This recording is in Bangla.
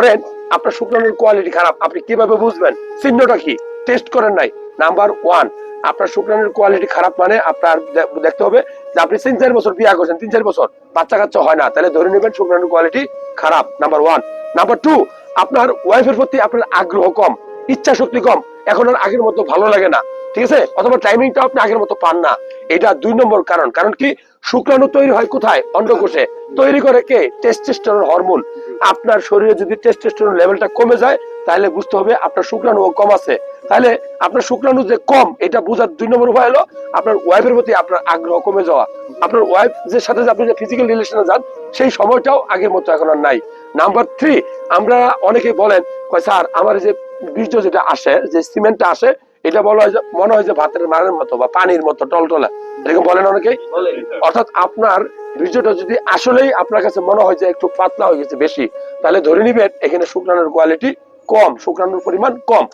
ধরেন আপনার শুক্রাণুর কোয়ালিটি খারাপ। আপনি কীভাবে বুঝবেন? চিহ্নটা কি? টেস্ট করেন নাই। নাম্বার ওয়ান আপনার শুক্রাণুর কোয়ালিটি খারাপ মানে আপনার দেখতে হবে যে আপনি তিন চার বছর বিয়ে করছেন, তিন চার বছর। বাচ্চা কাচ্চা হয় না। তাহলে ধরে নেবেন শুক্রাণুর কোয়ালিটি খারাপ। নাম্বার ওয়ান নাম্বার টু আপনার ওয়াইফের প্রতি আপনার আগ্রহ কম, ইচ্ছা শক্তি কম। এখন আর আগের মতো ভালো লাগে না। ঠিক আছে? অথবা টাইমিংটা আপনি আগের মতো পান না। এটা দুই নম্বর কারণ। কারণ কি? শুক্রাণু তৈরি হয় কোথায়? অন্ডকোষে। তৈরি করে কে? টেস্টোস্টেরন হরমোন আপনার শরীরে যদি টেস্টোস্টেরন লেভেলটা কমে যায়, তাহলে বুঝতে হবে আপনার শুক্রাণু কম আছে। তাহলে আপনার শুক্রাণু যে কম, এটা বোঝার দুই নম্বর উপায় হলো আপনার ওয়াইফের প্রতি আপনার আগ্রহ কমে যাওয়া। আপনার ওয়াইফ যে সাথে আপনি যে ফিজিক্যাল রিলেশনে যান, সেই সময়টাও আগের মতো এখন আর নাই। নাম্বার থ্রি আমরা অনেকে বলেন স্যার, আমার যে বীর্য যেটা আসে, যে সিমেন্টটা আসে এটা বলা হয় যে মনে হয় যে ভাতের মারের মতো বা পানির মতো টলটলা। এরকম বলেন অনেকে অর্থাৎ আপনার বীর্যটা যদি আসলেই আপনার কাছে মনে হয় যে একটু পাতলা হয়ে গেছে বেশি তাহলে ধরে নিবেন এখানে শুক্রাণুর কোয়ালিটি কম শুক্রাণুর পরিমাণ কম।